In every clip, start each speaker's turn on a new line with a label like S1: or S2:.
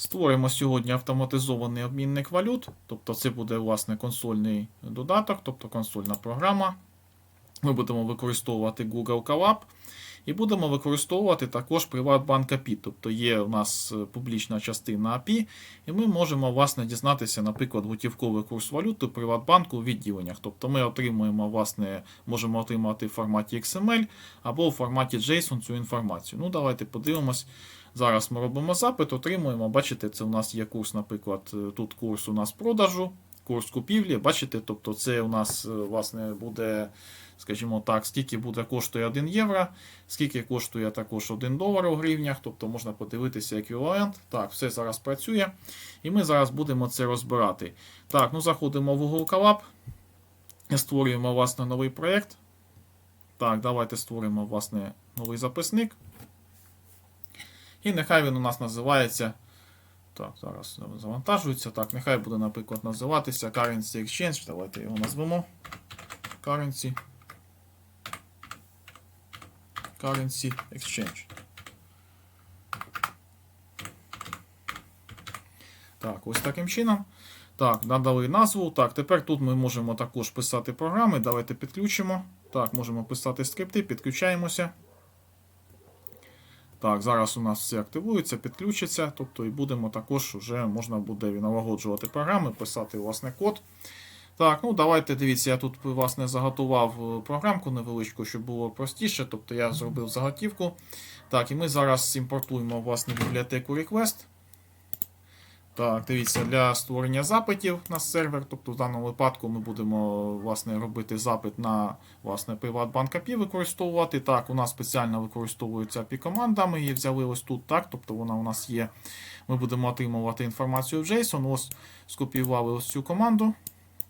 S1: Створимо сьогодні автоматизований обмінник валют. Тобто це буде власне консольний додаток, тобто консольна програма. Ми будемо використовувати Google Colab і будемо використовувати також Приватбанк API. Тобто є у нас е, публічна частина API, і ми можемо власне дізнатися, наприклад, готівковий курс валюти Приватбанку у відділеннях. Тобто ми отримуємо, власне, можемо отримати в форматі XML або в форматі JSON цю інформацію. Ну, давайте подивимось. Зараз ми робимо запит, отримуємо. Бачите, це у нас є курс, наприклад, е, тут курс у нас продажу, курс купівлі. Бачите, тобто це у нас е, власне буде, скажімо так, скільки буде коштує 1 євро, скільки коштує також 1 долар у гривнях, тобто можна подивитися еквівалент. Так, все зараз працює. І ми зараз будемо це розбирати. Так, ну заходимо в Google Colab, створюємо власне новий проєкт. Так, давайте створимо власне новий записник. І нехай він у нас називається. Так, зараз завантажується. Так, нехай буде, наприклад, називатися Currency Exchange. Давайте його назвемо. Currency. Currency Exchange. Так, ось таким чином. Так, надали назву. Так, тепер тут ми можемо також писати програми. Давайте підключимо. Так, можемо писати скрипти, підключаємося. Так, зараз у нас все активується, підключиться, тобто і будемо також вже можна буде налагоджувати програми, писати власне код. Так, ну давайте дивіться, я тут власне заготував е, програмку невеличку, щоб було простіше. Тобто я зробив заготівку. Так, і ми зараз імпортуємо власне бібліотеку Request. Так, дивіться, для створення запитів на сервер. Тобто в даному випадку ми будемо власне, робити запит на власне, Приватбанк API використовувати. Так, нас спеціально використовується API команда. Ми її взяли ось тут, так, тобто вона у нас є. Ми будемо отримувати інформацію в JSON. Ось скопіювали ось цю команду.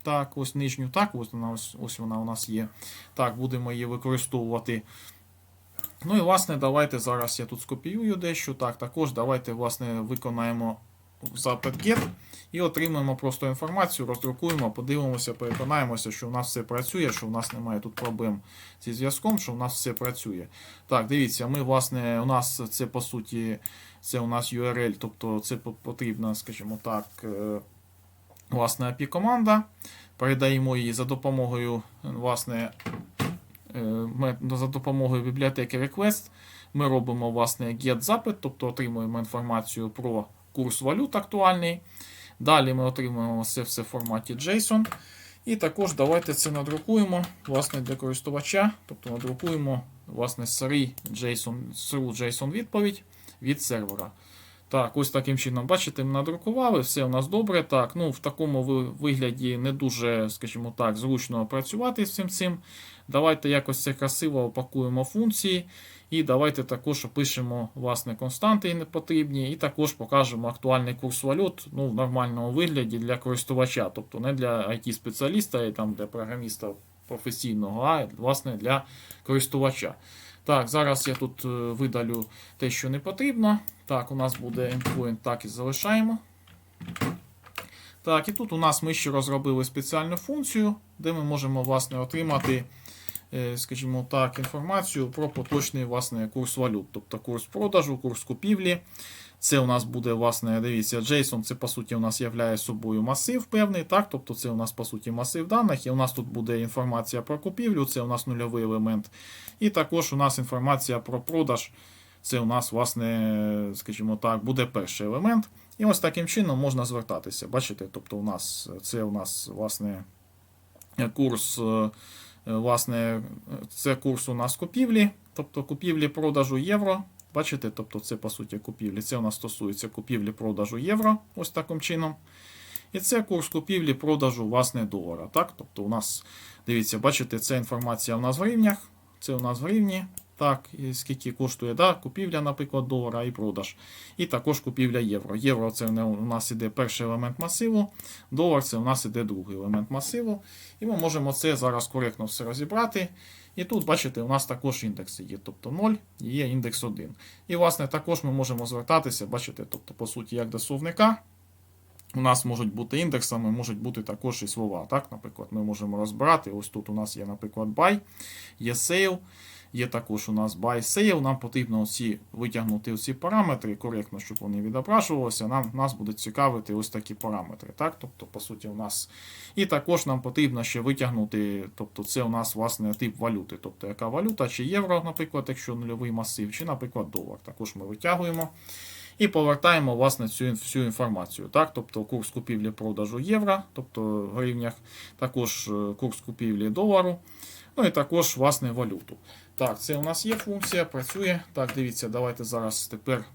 S1: Так, ось нижню, так, ось вона, ось, ось вона у нас є. Так, будемо її використовувати. Ну і власне, давайте зараз я тут скопіюю дещо. Так, також давайте власне виконаємо запит GET і отримаємо просто інформацію, роздрукуємо, подивимося, переконаємося, що у нас все працює, що у нас немає тут проблем зі зв'язком, що у нас все працює. Так, дивіться, ми, власне, у нас це по суті, це у нас URL, тобто це потрібна, скажімо так, е, власне, API команда. Передаємо її за допомогою, власне, е, за допомогою бібліотеки Request. Ми робимо власне get запит, тобто отримуємо інформацію про курс валют актуальний. Далі ми отримуємо це все в форматі JSON. І також давайте це надрукуємо власне, для користувача. Тобто надрукуємо власне сирий JSON, сиру JSON відповідь від сервера. Так, ось таким чином, бачите, ми надрукували, все у нас добре. Так, ну в такому вигляді не дуже, скажімо так, зручно працювати з цим цим. Давайте якось це красиво опакуємо функції. І давайте також опишемо власне константи непотрібні, і також покажемо актуальний курс валют ну, в нормальному вигляді для користувача, тобто не для IT-спеціаліста і там для програміста професійного, а власне для користувача. Так, зараз я тут е, видалю те, що не потрібно. Так, у нас буде endpoint, так і залишаємо. Так, і тут у нас ми ще розробили спеціальну функцію, де ми можемо власне отримати скажімо так, інформацію про поточний власне, курс валют, тобто курс продажу, курс купівлі. Це у нас буде, власне, дивіться, JSON, це по суті у нас являє собою масив певний, так, тобто це у нас по суті масив даних, і у нас тут буде інформація про купівлю, це у нас нульовий елемент. І також у нас інформація про продаж. Це у нас, власне, скажімо так, буде перший елемент. І ось таким чином можна звертатися. Бачите, тобто у нас це у нас, власне, курс. Е, Власне, це курс у нас купівлі, тобто купівлі продажу євро. Бачите, тобто це по суті купівлі. Це у нас стосується купівлі-продажу євро, ось таким чином. І це курс купівлі продажу власне долара. Так? Тобто у нас, дивіться, бачите, це інформація у нас в гривнях, це у нас в гривні. Так, скільки коштує да, купівля, наприклад, долара і продаж. І також купівля євро. Євро це у нас іде перший елемент масиву, долар це у нас іде другий елемент масиву. І ми можемо це зараз коректно все розібрати. І тут, бачите, у нас також індекси є, тобто 0 і є індекс 1. І, власне, також ми можемо звертатися, бачите, тобто, по суті, як до словника. у нас можуть бути індексами, можуть бути також і слова. Так? Наприклад, ми можемо розбирати. Ось тут у нас є, наприклад, buy, є sale, є також у нас buy sale. Нам потрібно оці, витягнути ці параметри коректно, щоб вони відображувалися. Нам нас будуть цікавити ось такі параметри. Так? Тобто, по суті, у нас. І також нам потрібно ще витягнути, тобто це у нас власне тип валюти. Тобто, яка валюта, чи євро, наприклад, якщо нульовий масив, чи, наприклад, долар. Також ми витягуємо. І повертаємо власне цю всю інформацію. Так? Тобто курс купівлі-продажу євро, тобто гривнях, також е, курс купівлі долару, ну і також власне валюту. Так, це у нас є функція, працює. Так, дивіться, давайте зараз тепер.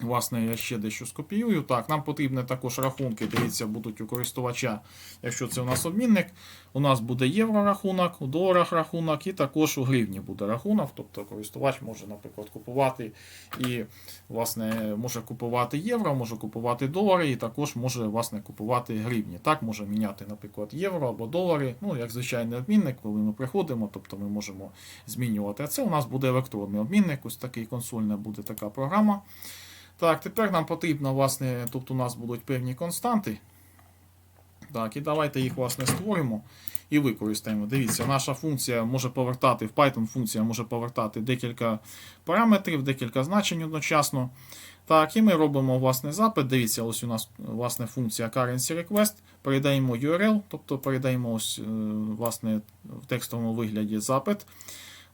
S1: Власне, я ще дещо скопіюю. Так, нам потрібні також рахунки, дивіться, будуть у користувача, якщо це у нас обмінник. У нас буде євро рахунок, у доларах рахунок, і також у гривні буде рахунок. Тобто користувач може, наприклад, купувати і власне може купувати євро, може купувати долари, і також може власне купувати гривні. Так, може міняти, наприклад, євро або долари. Ну, як звичайний обмінник, коли ми приходимо, тобто ми можемо змінювати. А це у нас буде електронний обмінник, ось такий консольна буде така програма. Так, тепер нам потрібно, власне, тут у нас будуть певні константи. Так, і давайте їх, власне, створимо і використаємо. Дивіться, наша функція може повертати, в Python функція може повертати декілька параметрів, декілька значень одночасно. Так, і ми робимо власне запит. Дивіться, ось у нас власне функція currency request. Передаємо URL, тобто передаємо ось, е, власне, в текстовому вигляді запит.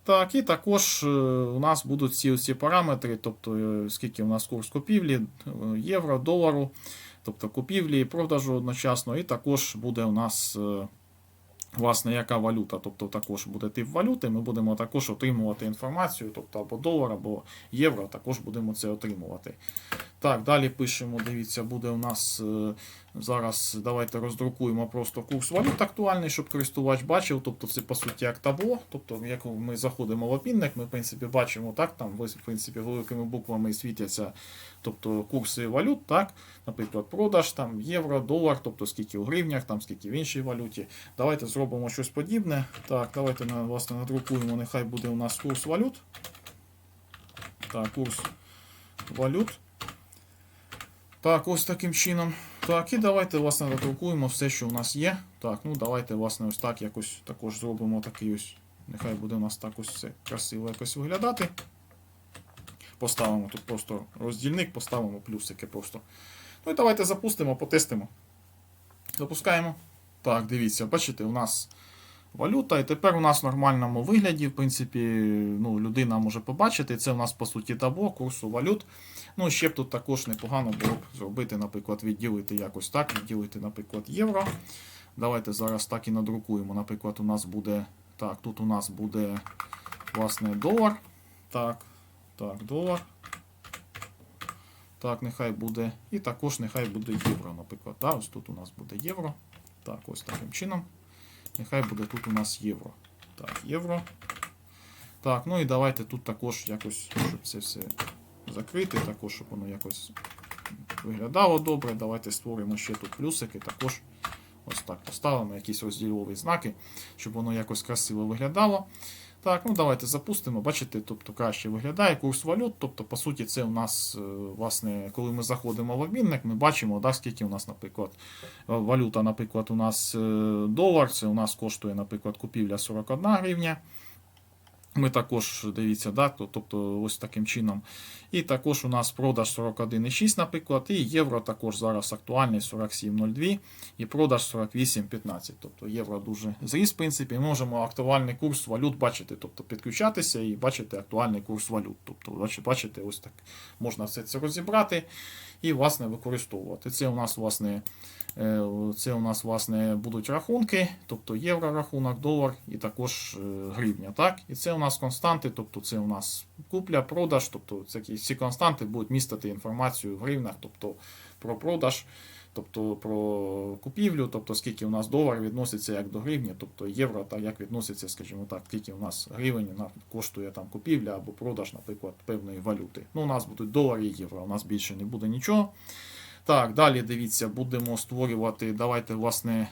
S1: Так, і також е, у нас будуть ці ці параметри, тобто е, скільки у нас курс купівлі, е, євро, долару, тобто купівлі і продажу одночасно, і також буде у нас. Власне, яка валюта, тобто також буде тип валюти, ми будемо також отримувати інформацію, тобто або долар, або євро, також будемо це отримувати. Так, далі пишемо, дивіться, буде у нас е, зараз, давайте роздрукуємо просто курс валют актуальний, щоб користувач бачив. Тобто це по суті як табло. Тобто, як ми заходимо в обмінник, ми в принципі бачимо так, там в принципі великими буквами світяться тобто, курси валют, так, наприклад, продаж, там євро, долар, тобто скільки у гривнях, там скільки в іншій валюті. Давайте зробимо щось подібне. Так, давайте власне надрукуємо, нехай буде у нас курс валют. Так, курс валют. Так, ось таким чином. Так, і давайте, власне, надрукуємо все, що у нас є. Так, ну давайте, власне, ось так якось також зробимо такий ось. Нехай буде у нас так ось все красиво якось виглядати. Поставимо тут просто роздільник, поставимо плюсики просто. Ну і давайте запустимо, потестимо. Запускаємо. Так, дивіться, бачите, у нас валюта, і тепер у нас в нормальному вигляді, в принципі, ну, людина може побачити. Це у нас по суті табло курсу валют. Ну, ще б тут також непогано було б зробити, наприклад, відділити якось так, відділити, наприклад, євро. Давайте зараз так і надрукуємо. Наприклад, у нас буде. Так, тут у нас буде власне долар. Так, так, долар. Так, нехай буде. І також нехай буде євро, наприклад. Так, ось тут у нас буде євро. Так, ось таким чином. Нехай буде тут у нас євро. Так, євро. Так, ну і давайте тут також якось, щоб це все закрити, також, щоб воно якось виглядало добре. Давайте створимо ще тут плюсики, також ось так поставимо якісь розділові знаки, щоб воно якось красиво виглядало. Так, ну давайте запустимо. Бачите, тобто краще виглядає курс валют. Тобто, по суті, це у нас, е, власне, коли ми заходимо в обмінник, ми бачимо, да, скільки у нас, наприклад, е, валюта, наприклад, у нас е, долар, це у нас коштує, наприклад, купівля 41 гривня. Ми також дивіться, да, то- тобто ось таким чином. І також у нас продаж 41,6, наприклад, і євро також зараз актуальний 47,02 і продаж 48,15. Тобто євро дуже зріс, в принципі. Можемо актуальний курс валют бачити, тобто підключатися і бачити актуальний курс валют. Тобто, бачите, ось так можна все це розібрати і власне використовувати. Це у нас власне. Е, Це у нас власне будуть рахунки, тобто євро рахунок, долар і також е, гривня. Так? І це у нас константи, тобто це у нас купля, продаж, тобто ці- константи будуть містити інформацію в гривнях, тобто про продаж, тобто про купівлю, тобто скільки у нас долар відноситься як до гривні, тобто євро, так як відноситься, скажімо так, скільки у нас гривень коштує там купівля або продаж, наприклад, певної валюти. Ну, у нас будуть долари і євро, у нас більше не буде нічого. Так, далі дивіться, будемо створювати. Давайте, власне,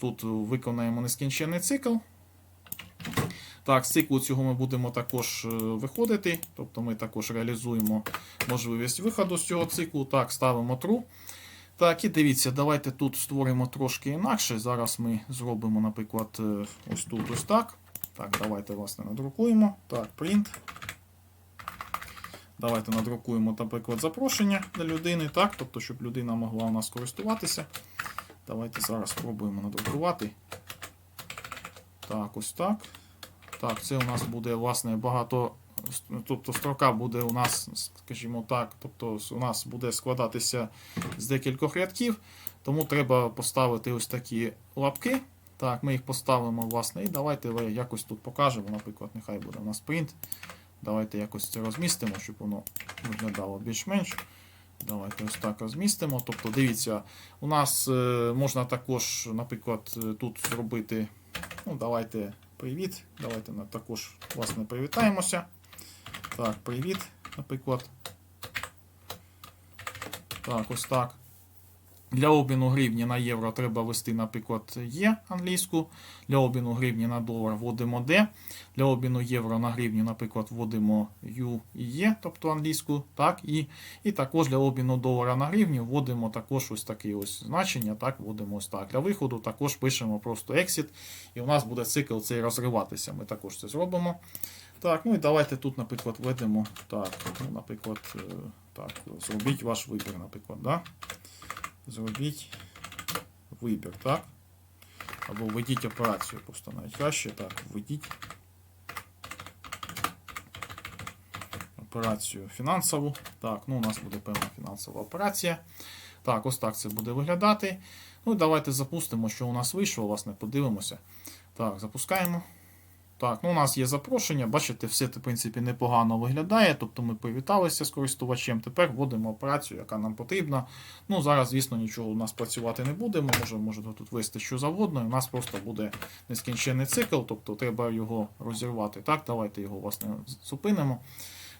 S1: тут виконаємо нескінчений цикл. Так, з циклу цього ми будемо також е, виходити. Тобто ми також реалізуємо можливість виходу з цього циклу. Так, ставимо true. Так, і дивіться, давайте тут створимо трошки інакше. Зараз ми зробимо, наприклад, е, ось тут ось так. Так, давайте власне надрукуємо. Так, print. Давайте надрукуємо, наприклад, запрошення для людини, так, тобто, щоб людина могла у нас користуватися. Давайте зараз спробуємо надрукувати. Так, ось так. Так, це у нас буде, власне, багато. Тобто строка буде у нас, скажімо так, тобто у нас буде складатися з декількох рядків, тому треба поставити ось такі лапки. Так, ми їх поставимо, власне, і давайте якось тут покажемо. Наприклад, нехай буде у нас print. Давайте якось це розмістимо, щоб воно виглядало більш-менш. Давайте ось так розмістимо. Тобто, дивіться, у нас е, можна також, наприклад, е, тут зробити. Ну, давайте привіт. Давайте також власне привітаємося. Так, привіт, наприклад. Так, ось так. Для обміну гривні на євро треба ввести, наприклад, Є англійську. Для обміну гривні на долар вводимо Д. Для обміну євро на гривню, наприклад, вводимо Ю і Є, тобто англійську. Так, і, і також для обміну долара на гривню вводимо також ось таке ось значення. Так, вводимо ось так. Для виходу також пишемо просто exit, і у нас буде цикл цей розриватися. Ми також це зробимо. Так, ну і давайте тут, наприклад, введемо. Так, ну, наприклад, е, так, зробіть ваш вибір, наприклад. Да? Зробіть вибір, так? Або введіть операцію, просто навіть краще. Так, введіть операцію фінансову. Так, ну у нас буде певна фінансова операція. Так, ось так це буде виглядати. Ну і давайте запустимо, що у нас вийшло, власне, подивимося. Так, запускаємо. Так, ну у нас є запрошення. Бачите, все в принципі, непогано виглядає. Тобто ми привіталися з користувачем. Тепер вводимо операцію, яка нам потрібна. Ну, зараз, звісно, нічого у нас працювати не буде. Ми можемо, можемо тут ввести що завгодно. і У нас просто буде нескінчений цикл, тобто треба його розірвати. Так, давайте його власне зупинимо.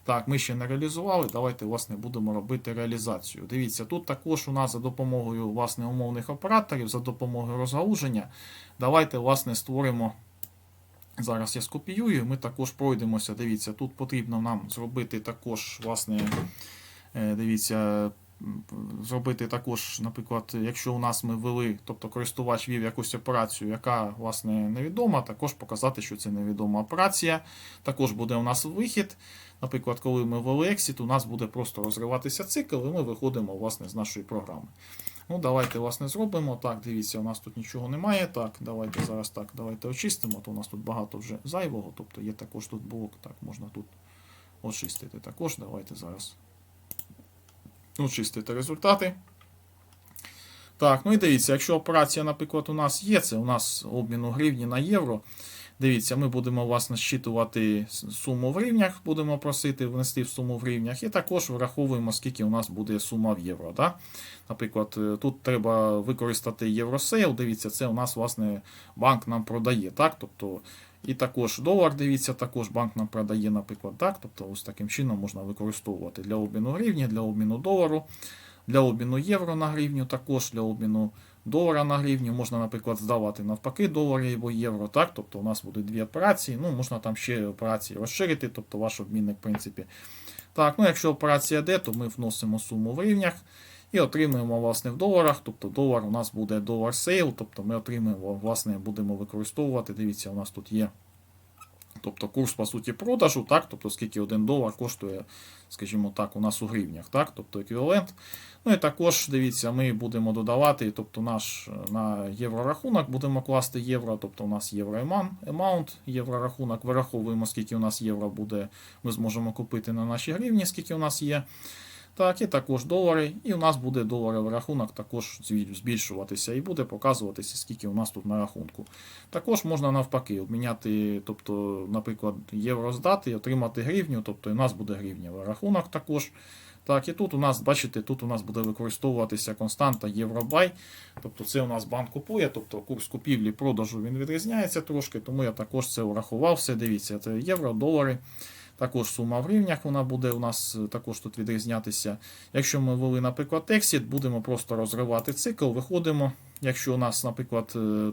S1: Так, ми ще не реалізували. Давайте власне будемо робити реалізацію. Дивіться, тут також у нас за допомогою власне умовних операторів, за допомогою розгалуження. Давайте власне створимо. Зараз я скопіюю, ми також пройдемося. Дивіться, тут потрібно нам зробити також, власне, е, дивіться, зробити також, наприклад, якщо у нас ми ввели, тобто користувач вів якусь операцію, яка власне невідома, також показати, що це невідома операція. Також буде у нас вихід. Наприклад, коли ми ввели exit, у нас буде просто розриватися цикл, і ми виходимо власне, з нашої програми. Ну, давайте, власне, зробимо. Так, дивіться, у нас тут нічого немає. Так, давайте зараз так, давайте очистимо. То у нас тут багато вже зайвого, тобто є також тут блок. Так, можна тут очистити також. Давайте зараз очистити результати. Так, ну і дивіться, якщо операція, наприклад, у нас є, це у нас обміну гривні на євро. Дивіться, ми будемо власне щитувати суму в гривнях, будемо просити внести в суму в гривнях, і також враховуємо, скільки у нас буде сума в євро. Да? Наприклад, е, тут треба використати євросейл. Дивіться, це у нас власне банк нам продає. так? Тобто, І також долар, дивіться, також банк нам продає, наприклад, так. Тобто, ось таким чином можна використовувати для обміну гривні, для обміну долару, для обміну євро на гривню, також для обміну долара на гривню. Можна, наприклад, здавати навпаки долари або євро. так, Тобто у нас буде дві операції. Ну, можна там ще операції розширити, тобто ваш обмінник, в принципі. Так, ну якщо операція йде, то ми вносимо суму в рівнях і отримуємо власне в доларах. Тобто долар у нас буде долар сейл, тобто ми отримуємо, власне, будемо використовувати. Дивіться, у нас тут є. Тобто курс, по суті, продажу, так, тобто скільки один долар коштує, скажімо так, у нас у гривнях, так, тобто еквівалент. Ну і також, дивіться, ми будемо додавати, тобто наш на єврорахунок будемо класти євро, тобто у нас євро емаунт, єврорахунок, вираховуємо, скільки у нас євро буде, ми зможемо купити на наші гривні, скільки у нас є. Так, і також долари. І у нас буде доларовий рахунок також збільшуватися і буде показуватися, скільки у нас тут на рахунку. Також можна навпаки обміняти, тобто, наприклад, євро здати і отримати гривню, тобто у нас буде гривневий рахунок також. Так, і тут у нас, бачите, тут у нас буде використовуватися константа Євробай. Тобто це у нас банк купує, тобто курс купівлі продажу він відрізняється трошки, тому я також це врахував. Все, дивіться, це євро, долари. Також сума в гривнях вона буде у нас також тут відрізнятися. Якщо ми ввели, наприклад, exit, будемо просто розривати цикл, виходимо. Якщо у нас, наприклад,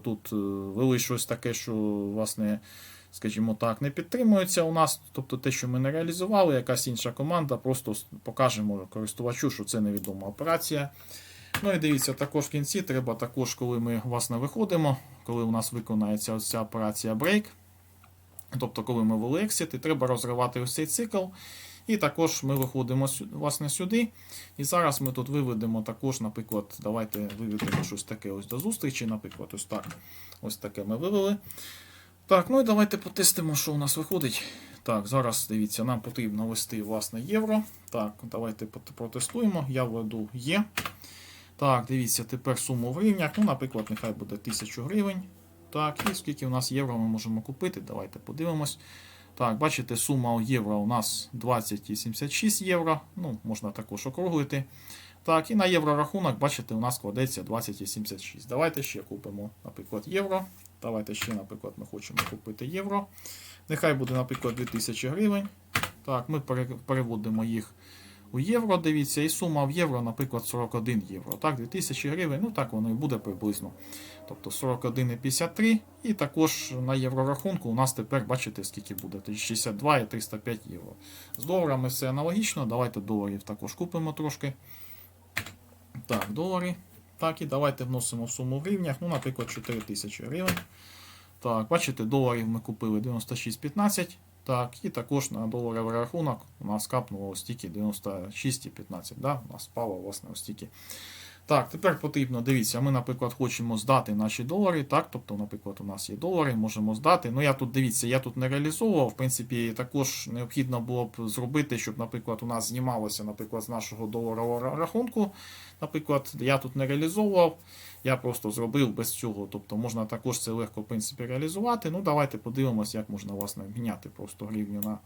S1: тут ввели щось таке, що власне, скажімо так, не підтримується у нас, тобто те, що ми не реалізували, якась інша команда, просто покажемо користувачу, що це невідома операція. Ну і дивіться, також в кінці треба також, коли ми власне виходимо, коли у нас виконається ця операція break, тобто коли ми ввели exit, і треба розривати ось цикл. І також ми виходимо власне сюди. І зараз ми тут виведемо також, наприклад, давайте виведемо щось таке ось до зустрічі, наприклад, ось так. Ось таке ми вивели. Так, ну і давайте потестимо, що у нас виходить. Так, зараз дивіться, нам потрібно ввести власне євро. Так, давайте протестуємо. Я введу Є. Так, дивіться, тепер суму в гривнях. Ну, наприклад, нехай буде 1000 гривень. Так, і скільки у нас євро ми можемо купити? Давайте подивимось. Так, бачите, сума євро у нас 20,76 євро. Ну, можна також округлити. Так, і на єврорахунок, бачите, у нас кладеться 20,76. Давайте ще купимо, наприклад, євро. Давайте ще, наприклад, ми хочемо купити євро. Нехай буде, наприклад, 2000 гривень. Так, ми переводимо їх у євро, дивіться, і сума в євро, наприклад, 41 євро. Так, 2000 гривень, ну так воно і буде приблизно. Тобто 41,53. І також на єврорахунку у нас тепер, бачите, скільки буде? 62 і 305 євро. З доларами все аналогічно. Давайте доларів також купимо трошки. Так, долари. Так, і давайте вносимо суму в гривнях. Ну, наприклад, 4000 гривень. Так, бачите, доларів ми купили 96,15. Так, і також на доларовий рахунок у нас капнуло ось тільки 96,15. Да? У нас спало, власне, ось тільки. Так, тепер потрібно, дивіться, ми, наприклад, хочемо здати наші долари. Так, тобто, наприклад, у нас є долари, можемо здати. Ну, я тут дивіться, я тут не реалізовував. В принципі, також необхідно було б зробити, щоб, наприклад, у нас знімалося, наприклад, з нашого доларового рахунку. Наприклад, я тут не реалізовував. Я просто зробив без цього. Тобто можна також це легко в принципі реалізувати. Ну, давайте подивимося, як можна власне міняти просто гривню на.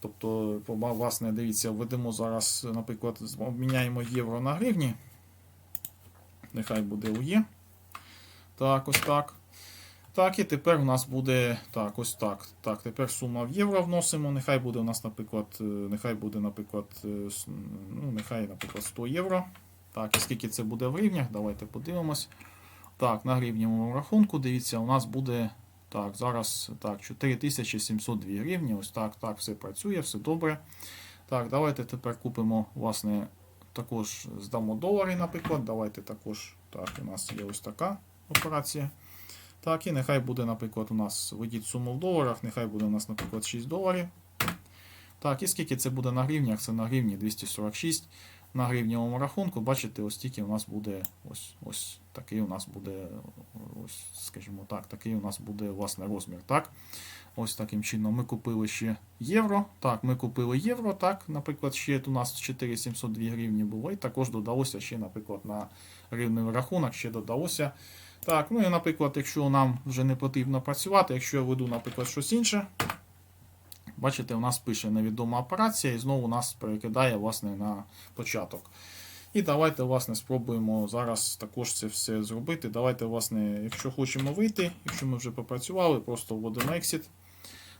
S1: Тобто, власне, дивіться, введемо зараз, наприклад, обміняємо євро на гривні. Нехай буде УЄ. Так, ось так. Так, і тепер у нас буде так, ось так. Так, тепер сума в євро вносимо. Нехай буде у нас, наприклад, е, нехай буде, наприклад, е, ну, нехай, наприклад, 100 євро. Так, і скільки це буде в гривнях? Давайте подивимось. Так, на гривневому рахунку, дивіться, у нас буде. Так, зараз так, 4702 гривні. Ось так, так, все працює, все добре. Так, давайте тепер купимо, власне, також здамо долари, наприклад. Давайте також. Так, у нас є ось така операція. Так, і нехай буде, наприклад, у нас введіть суму в доларах, нехай буде у нас, наприклад, 6 доларів. Так, і скільки це буде на гривнях? Це на гривні 246 на гривневому рахунку, бачите, ось тільки у нас буде ось ось такий у нас буде, ось, скажімо так, такий у нас буде власне розмір. Так? Ось таким чином ми купили ще євро. Так, ми купили євро, так, наприклад, ще у нас 4702 гривні було, і також додалося ще, наприклад, на гривневий рахунок ще додалося. Так, ну і, наприклад, якщо нам вже не потрібно працювати, якщо я веду, наприклад, щось інше, Бачите, у нас пише невідома операція і знову нас перекидає власне, на початок. І давайте власне, спробуємо зараз також це все зробити. Давайте, власне, якщо хочемо вийти, якщо ми вже попрацювали, просто вводимо exit.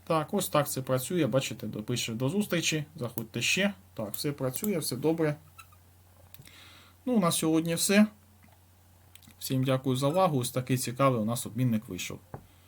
S1: Так, ось так це працює. Бачите, пише до зустрічі. Заходьте ще. Так, все працює, все добре. Ну, на сьогодні все. Всім дякую за увагу. Ось такий цікавий у нас обмінник вийшов.